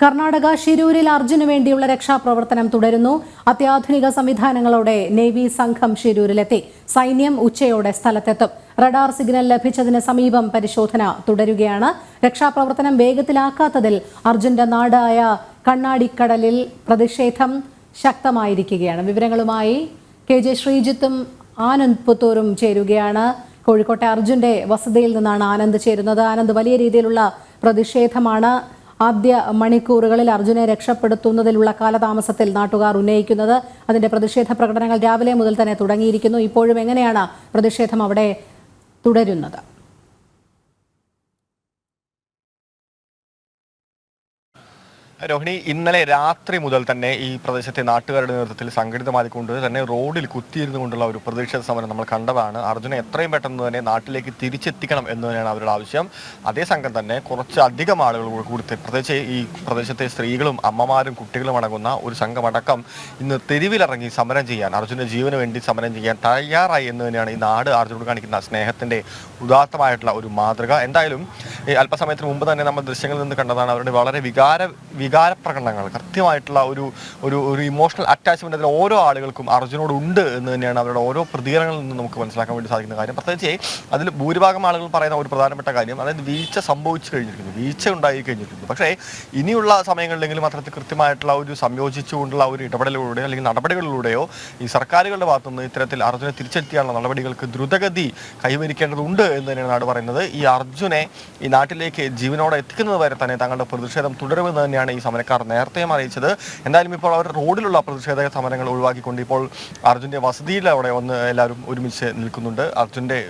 കർണാടക ഷിരൂരിൽ അർജുന് വേണ്ടിയുള്ള രക്ഷാപ്രവർത്തനം തുടരുന്നു. അത്യാധുനിക സംവിധാനങ്ങളോടെ നേവി സംഘം ഷിരൂരിലെത്തി. സൈന്യം ഉച്ചയോടെ സ്ഥലത്തെത്തും. റഡാർ സിഗ്നൽ ലഭിച്ചതിന് സമീപം പരിശോധന തുടരുകയാണ്. രക്ഷാപ്രവർത്തനം വേഗത്തിലാക്കാത്തതിൽ അർജുന്റെ നാടായ കണ്ണാടിക്കടലിൽ പ്രതിഷേധം ശക്തമായിരിക്കുകയാണ്. വിവരങ്ങളുമായി കെ ജെ ശ്രീജിത്തും ആനന്ദ് പുത്തൂരും ചേരുകയാണ്. കോഴിക്കോട്ടെ അർജുന്റെ വസതിയിൽ നിന്നാണ് ആനന്ദ് ചേരുന്നത്. ആനന്ദ് വലിയ രീതിയിലുള്ള പ്രതിഷേധമാണ് ആദ്യ മണിക്കൂറുകളിൽ അർജുനെ രക്ഷപ്പെടുത്തുന്നതിലുള്ള കാലതാമസത്തിൽ നാട്ടുകാർ ഉന്നയിക്കുന്നത് അതിന്റെ പ്രതിഷേധ പ്രകടനങ്ങൾ രാവിലെ മുതൽ തന്നെ തുടങ്ങിയിരിക്കുന്നു. ഇപ്പോഴും എങ്ങനെയാണ് പ്രതിഷേധം അവിടെ തുടരുന്നത്? രോഹിണി ഇന്നലെ രാത്രി മുതൽ തന്നെ ഈ പ്രദേശത്തെ നാട്ടുകാരുടെ നേതൃത്വത്തിൽ സംഘടിതമായിക്കൊണ്ട് തന്നെ റോഡിൽ കുത്തിയിരുന്നു കൊണ്ടുള്ള ഒരു പ്രതിഷേധ സമരം നമ്മൾ കണ്ടതാണ്. അർജുനെ എത്രയും പെട്ടെന്ന് തന്നെ നാട്ടിലേക്ക് തിരിച്ചെത്തിക്കണം എന്ന് തന്നെയാണ് അവരുടെ ആവശ്യം. അതേ സംഘം തന്നെ കുറച്ച് അധികം ആളുകൾ കൂടി പ്രത്യേകിച്ച് ഈ പ്രദേശത്തെ സ്ത്രീകളും അമ്മമാരും കുട്ടികളും അടങ്ങുന്ന ഒരു സംഘമടക്കം ഇന്ന് തെരുവിലിറങ്ങി സമരം ചെയ്യാൻ അർജുന ജീവന് വേണ്ടി സമരം ചെയ്യാൻ തയ്യാറായി എന്ന് തന്നെയാണ് ഈ നാട് അർജുനോട് കാണിക്കുന്ന സ്നേഹത്തിന്റെ ഉദാത്തമായിട്ടുള്ള ഒരു മാതൃക. എന്തായാലും അല്പസമയത്തിന് മുമ്പ് തന്നെ നമ്മൾ ദൃശ്യങ്ങളിൽ നിന്ന് കണ്ടതാണ് അവരുടെ വളരെ വികാര വികാര പ്രകടനങ്ങൾ കൃത്യമായിട്ടുള്ള ഒരു ഒരു ഒരു ഇമോഷണൽ അറ്റാച്ച്മെന്റ് അതിൽ ഓരോ ആളുകൾക്കും അർജുനോട് ഉണ്ട് എന്ന് തന്നെയാണ് അവരുടെ ഓരോ പ്രതികരണങ്ങളിൽ നിന്ന് നമുക്ക് മനസ്സിലാക്കാൻ വേണ്ടി സാധിക്കുന്ന കാര്യം. പ്രത്യേകിച്ച് അതിൽ ഭൂരിഭാഗം ആളുകൾ പറയുന്ന ഒരു പ്രധാനപ്പെട്ട കാര്യം അതായത് വീഴ്ച സംഭവിച്ചു കഴിഞ്ഞിരിക്കുന്നു വീഴ്ച ഉണ്ടായി കഴിഞ്ഞിരിക്കുന്നു. പക്ഷേ ഇനിയുള്ള സമയങ്ങളിലെങ്കിലും അത്തരത്തിൽ കൃത്യമായിട്ടുള്ള ഒരു സംയോജിച്ചുകൊണ്ടുള്ള ഒരു ഇടപെടലിലൂടെ അല്ലെങ്കിൽ നടപടികളിലൂടെയോ ഈ സർക്കാരുകളുടെ ഭാഗത്തുനിന്ന് ഇത്തരത്തിൽ അർജുനെ തിരിച്ചെത്തിയാനുള്ള നടപടികൾക്ക് ദ്രുതഗതി കൈവരിക്കേണ്ടതുണ്ട് എന്ന് തന്നെയാണ് നാട് പറയുന്നത്. ഈ അർജുനെ ഈ നാട്ടിലേക്ക് ജീവനോടെ എത്തിക്കുന്നത് വരെ തന്നെ തങ്ങളുടെ പ്രതിഷേധം തുടരുമെന്ന് തന്നെയാണ് ഈ സമരക്കാർ നേരത്തെയും അറിയിച്ചത്. എന്തായാലും ഇപ്പോൾ അവർ റോഡിലുള്ള പ്രതിഷേധ സമരങ്ങൾ ഒഴിവാക്കിക്കൊണ്ട് ഇപ്പോൾ അർജുന്റെ വസതിയിൽ അവിടെ വന്ന് എല്ലാവരും ഒരുമിച്ച് നിൽക്കുന്നുണ്ട്. അർജുന്റെ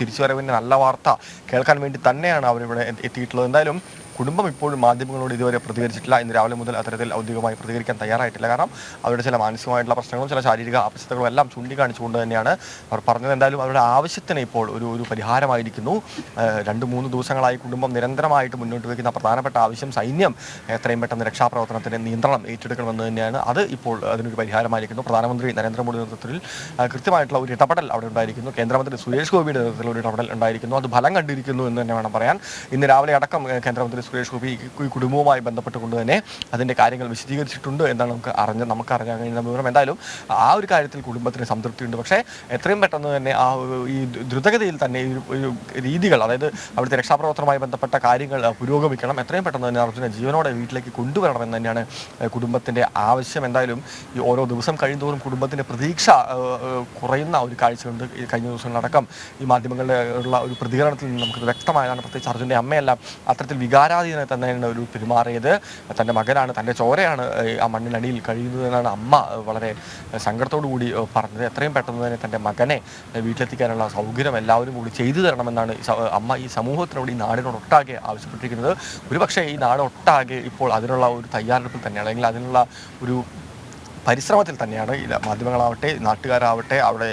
തിരിച്ചുവരവിന്റെ നല്ല വാർത്ത കേൾക്കാൻ വേണ്ടി തന്നെയാണ് അവരിവിടെ എത്തി- എത്തിയിട്ടുള്ളത്. എന്തായാലും കുടുംബം ഇപ്പോഴും മാധ്യമങ്ങളോട് ഇതുവരെ പ്രതികരിച്ചിട്ടില്ല ഇന്ന് രാവിലെ മുതൽ അത്തരത്തിൽ ഔദ്യോഗികമായി പ്രതികരിക്കാൻ തയ്യാറായിട്ടില്ല. കാരണം അവരുടെ ചില മാനസികമായിട്ടുള്ള പ്രശ്നങ്ങളും ചില ശാരീരിക അപസ്യതകളും എല്ലാം ചൂണ്ടിക്കാണിച്ചുകൊണ്ട് തന്നെയാണ് അവർ പറഞ്ഞത്. എന്തായാലും അവരുടെ ആവശ്യത്തിന് ഇപ്പോൾ ഒരു ഒരു പരിഹാരമായിരിക്കുന്നു. രണ്ട് മൂന്ന് ദിവസങ്ങളായി കുടുംബം നിരന്തരമായിട്ട് മുന്നോട്ട് വയ്ക്കുന്ന പ്രധാനപ്പെട്ട ആവശ്യം സൈന്യം എത്രയും പെട്ടെന്ന് രക്ഷാപ്രവർത്തനത്തിന് നിയന്ത്രണം ഏറ്റെടുക്കണമെന്ന് തന്നെയാണ്. അത് ഇപ്പോൾ അതിനൊരു പരിഹാരമായിരിക്കുന്നു. പ്രധാനമന്ത്രി നരേന്ദ്രമോദി നേതൃത്വത്തിൽ കൃത്യമായിട്ടുള്ള ഒരു ഇടപെടൽ അവിടെ ഉണ്ടായിരിക്കുന്നു. കേന്ദ്രമന്ത്രി സുരേഷ് ഗോപിയുടെ നേതൃത്വത്തിൽ ഒരു ഇടപെടൽ ഉണ്ടായിരിക്കുന്നു. അത് ഫലം കണ്ടിരിക്കുന്നു എന്ന് തന്നെ വേണം പറയാൻ. ഇന്ന് രാവിലെ അടക്കം കേന്ദ്രമന്ത്രി സുരേഷ് ഗോപി ഈ കുടുംബവുമായി ബന്ധപ്പെട്ടുകൊണ്ട് തന്നെ അതിന്റെ കാര്യങ്ങൾ വിശദീകരിച്ചിട്ടുണ്ട് എന്നാണ് നമുക്ക് അറിഞ്ഞ നമുക്ക് അറിയാൻ കഴിയുന്ന വിവരം. എന്തായാലും ആ ഒരു കാര്യത്തിൽ കുടുംബത്തിന് സംതൃപ്തിയുണ്ട്. പക്ഷേ എത്രയും പെട്ടെന്ന് തന്നെ ആ ഈ ദ്രുതഗതിയിൽ തന്നെ ഒരു- രീതികൾ അതായത് അവിടുത്തെ രക്ഷാപ്രവർത്തനവുമായി ബന്ധപ്പെട്ട കാര്യങ്ങൾ പുരോഗമിക്കണം. എത്രയും പെട്ടെന്ന് തന്നെ അർജുനെ ജീവനോടെ വീട്ടിലേക്ക് കൊണ്ടുവരണം എന്ന് തന്നെയാണ് കുടുംബത്തിന്റെ ആവശ്യം. എന്തായാലും ഈ ഓരോ ദിവസം കഴിയുന്തോറും കുടുംബത്തിന്റെ പ്രതീക്ഷ കുറയുന്ന ഒരു കാഴ്ചയുണ്ട് കഴിഞ്ഞ ദിവസങ്ങളടക്കം ഈ മാധ്യമങ്ങളുടെ ഉള്ള ഒരു പ്രതികരണത്തിൽ നിന്ന് നമുക്ക് വ്യക്തമായതാണ്. പ്രത്യേകിച്ച് അർജുന്റെ അമ്മയെല്ലാം അത്തരത്തിൽ വികാരാധീനെ തന്നെയാണ് ഒരു പെരുമാറിയത്. തന്റെ മകനാണ് തന്റെ ചോരയാണ് ആ മണ്ണിനടിയിൽ കഴിയുന്നത് എന്നാണ് അമ്മ വളരെ സങ്കടത്തോടു കൂടി പറഞ്ഞത്. എത്രയും പെട്ടെന്ന് തന്നെ തന്റെ മകനെ വീട്ടിലെത്തിക്കാനുള്ള സൗകര്യം എല്ലാവരും കൂടി ചെയ്തു തരണമെന്നാണ് അമ്മ ഈ സമൂഹത്തിനോട് ഈ നാടിനോടൊട്ടാകെ ആവശ്യപ്പെട്ടിരിക്കുന്നത്. ഒരുപക്ഷേ ഈ നാട് നാടൊട്ടാകെ ഇപ്പോൾ അതിനുള്ള ഒരു തയ്യാറെടുപ്പിൽ തന്നെയാണ് അല്ലെങ്കിൽ അതിനുള്ള ഒരു പരിശ്രമത്തിൽ തന്നെയാണ്. മാധ്യമങ്ങളാവട്ടെ നാട്ടുകാരാവട്ടെ അവിടെ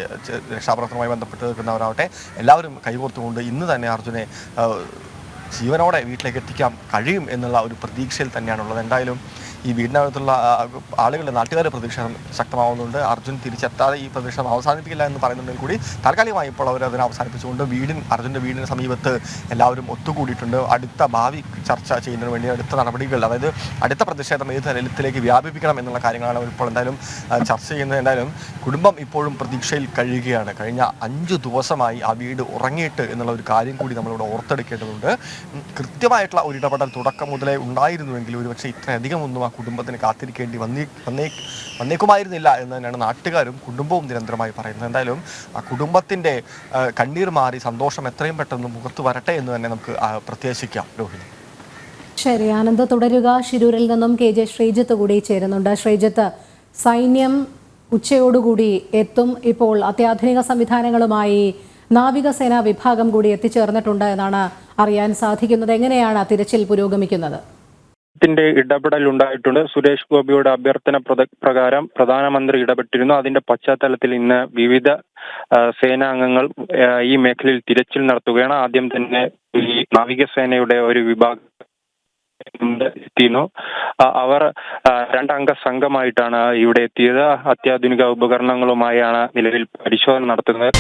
രക്ഷാപ്രവർത്തനവുമായി ബന്ധപ്പെട്ട് നിൽക്കുന്നവരാവട്ടെ എല്ലാവരും കൈകോർത്തുകൊണ്ട് ഇന്ന് തന്നെ അർജുനെ ജീവനോടെ വീട്ടിലേക്ക് എത്തിക്കാൻ കഴിയും എന്നുള്ള ഒരു പ്രതീക്ഷയിൽ തന്നെയാണുള്ളത്. എന്തായാലും ഈ വീടിനകത്തുള്ള ആളുകളുടെ നാട്ടുകാരുടെ പ്രതിഷേധം ശക്തമാവുന്നുണ്ട്. അർജുൻ തിരിച്ചെത്താതെ ഈ പ്രതിഷേധം അവസാനിപ്പിക്കില്ല എന്ന് പറയുന്നുണ്ടെങ്കിൽ കൂടി താൽക്കാലികമായി ഇപ്പോൾ അവർ അതിനെ അവസാനിപ്പിച്ചുകൊണ്ട് വീടിൻ അർജുന്റെ വീടിന് സമീപത്ത് എല്ലാവരും ഒത്തുകൂടിയിട്ടുണ്ട്. അടുത്ത ഭാവി ചർച്ച ചെയ്യുന്നതിന് വേണ്ടി അടുത്ത നടപടികൾ അതായത് അടുത്ത പ്രതിഷേധം ഏത് തലത്തിലേക്ക് വ്യാപിപ്പിക്കണം എന്നുള്ള കാര്യങ്ങളാണ് ഇപ്പോൾ എന്തായാലും ചർച്ച ചെയ്യുന്നത്. എന്തായാലും കുടുംബം ഇപ്പോഴും പ്രതീക്ഷയിൽ കഴിയുകയാണ്. കഴിഞ്ഞ അഞ്ചു ദിവസമായി ആ വീട് ഉറങ്ങിയിട്ട് എന്നുള്ള ഒരു കാര്യം കൂടി നമ്മളിവിടെ ഓർത്തെടുക്കേണ്ടതുണ്ട്. കൃത്യമായിട്ടുള്ള ഒരു ഇടപെടൽ തുടക്കം മുതലേ ഉണ്ടായിരുന്നുവെങ്കിൽ ഒരുപക്ഷെ ഇത്രയധികം ഒന്നും ആ കുടുംബത്തിന് കാത്തിരിക്കേണ്ടി വന്നേ വന്നേ വന്നേക്കുമായിരുന്നില്ല എന്ന് തന്നെയാണ് നാട്ടുകാരും കുടുംബവും നിരന്തരമായി പറയുന്നത്. എന്തായാലും ആ കുടുംബത്തിന്റെ കണ്ണീർ മാറി സന്തോഷം എത്രയും പെട്ടെന്ന് മുഖത്ത് വരട്ടെ എന്ന് തന്നെ നമുക്ക് പ്രത്യാശിക്കാം. രോഹിണി. ശരി ആനന്ദ് തുടരുക. ശിരൂരിൽ നിന്നും കെ ജെ ശ്രീജിത്ത് കൂടി ചേരുന്നുണ്ട്. ശ്രീജിത്ത് സൈന്യം ഉച്ചയോടുകൂടി എത്തും. ഇപ്പോൾ അത്യാധുനിക സംവിധാനങ്ങളുമായി നാവികസേന വിഭാഗം കൂടി എത്തിച്ചേർന്നിട്ടുണ്ട് എന്നാണ് അറിയാൻ സാധിക്കുന്നത്. എങ്ങനെയാണ് തിരച്ചിൽ പുരോഗമിക്കുന്നത്? ത്തിന്റെ ഇടപെടൽ ഉണ്ടായിട്ടുണ്ട് സുരേഷ് ഗോപിയുടെ അഭ്യർത്ഥന പ്രകാരം പ്രധാനമന്ത്രി ഇടപെട്ടിരുന്നു. അതിന്റെ പശ്ചാത്തലത്തിൽ ഇന്ന് വിവിധ സേനാംഗങ്ങൾ ഈ മേഖലയിൽ തിരച്ചിൽ നടത്തുകയാണ്. ആദ്യം തന്നെ ഈ നാവികസേനയുടെ ഒരു വിഭാഗം അവർ രണ്ടംഗ സംഘമായിട്ടാണ് ഇവിടെ എത്തിയത്. അത്യാധുനിക ഉപകരണങ്ങളുമായാണ് നിലവിൽ പരിശോധന നടത്തുന്നത്.